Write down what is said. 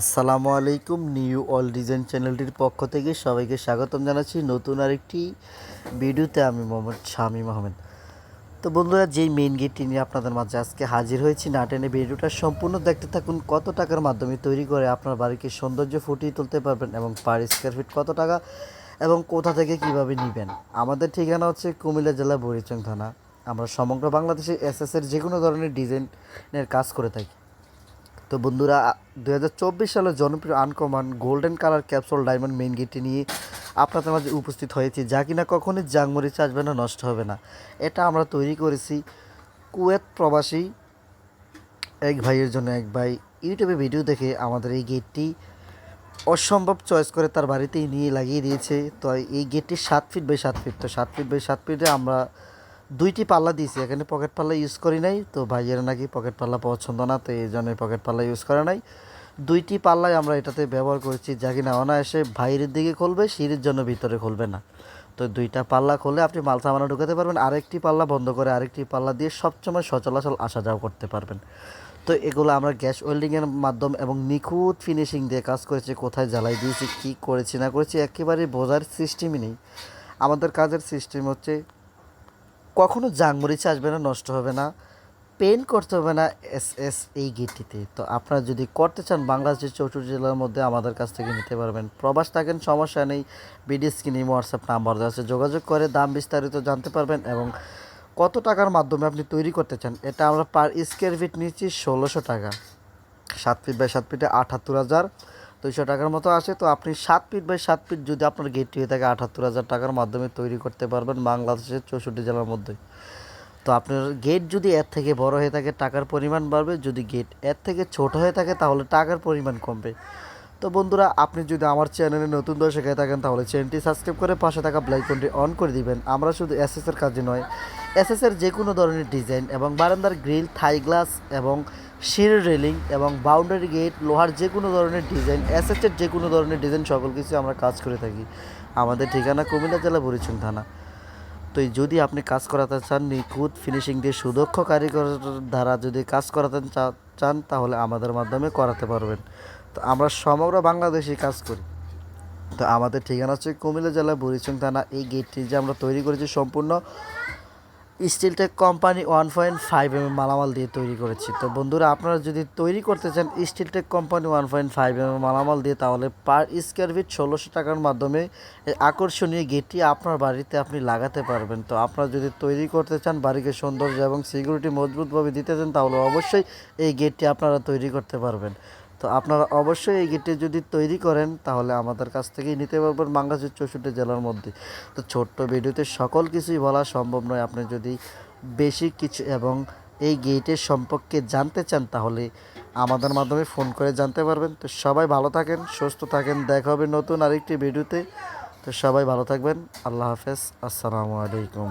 আসসালামু আলাইকুম new all design চ্যানেলটির পক্ষ থেকে সবাইকে স্বাগতম জানাচ্ছি নতুন আরেকটি ভিডিওতে আমি মোহাম্মদ শামীম আহমেদ তো বন্ধুরা, যেই মেইন গেটটি নিয়ে আপনাদের মাঝে আজকে হাজির হয়েছি, না টেনে ভিডিওটা সম্পূর্ণ দেখতে থাকুন, কত টাকার মাধ্যমে তৈরি করে আপনার বাড়িকে সৌন্দর্য ফুটিয়ে তুলতে পারবেন এবং পার স্কোয়ার ফিট কত টাকা এবং কোথা থেকে কীভাবে নেবেন। আমাদের ঠিকানা হচ্ছে কুমিল্লা জেলা বরিচং থানা। আমরা সমগ্র বাংলাদেশে এসএসের যে কোনো ধরনের ডিজাইনের কাজ করে থাকি। তো বন্ধুরা দু সালের জনপ্রিয় uncommon golden colour capsule diamond main গেটটি নিয়ে আপনাদের মাঝে উপস্থিত হয়েছি, যা কিনা কখনই জাংমরিচ আসবে না, নষ্ট হবে না। এটা আমরা তৈরি করেছি কুয়েত প্রবাসী এক ভাইয়ের জন্য, এক ভাই ইউটিউবে ভিডিও দেখে আমাদের এই গেটটি অসম্ভব চয়েস করে তার বাড়িতেই নিয়ে লাগিয়ে দিয়েছে। তো এই গেটটি সাত ফিট বাই সাত ফিট, তো সাত ফিট বাই সাত ফিটে আমরা দুইটি পাল্লা দিয়েছি। এখানে পকেট পাল্লা ইউজ করি নাই, তো ভাইয়ের নাকি পকেট পাল্লা পছন্দ না, তো এই জন্য পকেট পাল্লা ইউজ করে নাই। দুইটি পাল্লাই আমরা এটাতে ব্যবহার করেছি, যা কিনা অনায়াসে বাইরের দিকে খুলবে, সিঁড়ির জন্য ভিতরে খুলবে না। তো দুইটা পাল্লা খুলে আপনি মাল সামানা ঢুকাতে পারবেন, আরেকটি পাল্লা বন্ধ করে আরেকটি পাল্লা দিয়ে সবসময় সচলাচল আসা যাওয়া করতে পারবেন। তো এগুলো আমরা গ্যাস ওয়েল্ডিংয়ের মাধ্যম এবং নিখুঁত ফিনিশিং দিয়ে কাজ করেছি, কোথায় জ্বালাই দিয়েছি, কী করেছি না করেছি, একেবারে বোঝার সিস্টেমই নেই। আমাদের কাজের সিস্টেম হচ্ছে কখনো জাংমরিচ আসবে না নষ্ট হবে না, পেন করতে হবে না এস এস এই গেটটিতে। তো আপনারা যদি করতে চান, বাংলাদেশের চৌষট্টি জেলার মধ্যে আমাদের কাছ থেকে নিতে পারবেন। প্রবাস থাকেন, সমস্যা নেই, বিডি স্ক্রিনে হোয়াটসঅ্যাপ নাম্বার দেওয়া আছে, যোগাযোগ করে দাম বিস্তারিত জানতে পারবেন এবং কত টাকার মাধ্যমে আপনি তৈরি করতে চান, এটা আমরা পার স্কোয়ার ফিট নিচ্ছি ষোলোশো টাকা। সাত ফিট বাই সাত ফিটে আটাত্তর হাজার। দুইশো টাকার মতো আসে, তো আপনি সাত ফিট বাই সাত ফিট যদি আপনার গেটটি হয়ে থাকে আঠাত্তর হাজার টাকার মাধ্যমে তৈরি করতে পারবেন বাংলাদেশের চৌষট্টি জেলার মধ্যে। তো আপনার গেট যদি এর থেকে বড় হয়ে থাকে, টাকার পরিমাণ বাড়বে। যদি গেটের থেকে ছোট হয়ে থাকে, তাহলে টাকার পরিমাণ কমবে। তো বন্ধুরা, আপনি যদি আমার চ্যানেলে নতুন দর্শক হয়ে থাকেন, তাহলে চ্যানেলটি সাবস্ক্রাইব করে পাশে থাকা ব্লাইকনটি অন করে দিবেন। আমরা শুধু এসএসের কাজে নয় এসএসের যে কোনো ধরনের ডিজাইন এবং বারান্দার গ্রিল থাই গ্লাস এবং শির রেলিং এবং বাউন্ডারি গেট লোহার যে কোনো ধরনের ডিজাইন এসএসের যে কোনো ধরনের ডিজাইন সকল কিছু আমরা কাজ করে থাকি। আমাদের ঠিকানা কুমিল্লা জেলা বরিচুং থানা। তো যদি আপনি কাজ করাতে চান, নিখুঁত ফিনিশিং দিয়ে সুদক্ষ কারিগর দ্বারা যদি কাজ করাতে চান, তাহলে আমাদের মাধ্যমে করাতে পারবেন। তো আমরা সমগ্র বাংলাদেশে কাজ করি। তো আমাদের ঠিকানা হচ্ছে কুমিল্লা জেলা বুড়িচং থানা। এই গেটটি যে আমরা তৈরি করেছি সম্পূর্ণ Steeltech company one point five M মালামাল দিয়ে তৈরি করেছি। তো বন্ধুরা, আপনারা যদি তৈরি করতে চান Steeltech company one point five M মালামাল দিয়ে, তাহলে পার স্কোয়ার ফিট ষোলোশো টাকার মাধ্যমে এই আকর্ষণীয় গেটটি আপনার বাড়িতে আপনি লাগাতে পারবেন। তো আপনারা যদি তৈরি করতে চান, বাড়িকে সৌন্দর্য এবং সিকিউরিটি মজবুতভাবে দিতে চান, তাহলে অবশ্যই এই গেটটি আপনারা তৈরি করতে পারবেন। তো আপনারা অবশ্যই এই গেটটি যদি তৈরি করেন, তাহলে আমাদের কাছ থেকেই নিতে পারবেন বাংলাদেশের চৌষট্টি জেলার মধ্যে। তো ছোট্ট ভিডিওতে সকল কিছুই বলা সম্ভব নয়। আপনি যদি বেশি কিছু এবং এই গেটের সম্পর্কে জানতে চান, তাহলে আমাদের মাধ্যমে ফোন করে জানতে পারবেন। তো সবাই ভালো থাকেন, সুস্থ থাকেন। দেখা হবে নতুন আরেকটি ভিডিওতে। তো সবাই ভালো থাকবেন। আল্লাহ হাফেজ। আসসালামু আলাইকুম।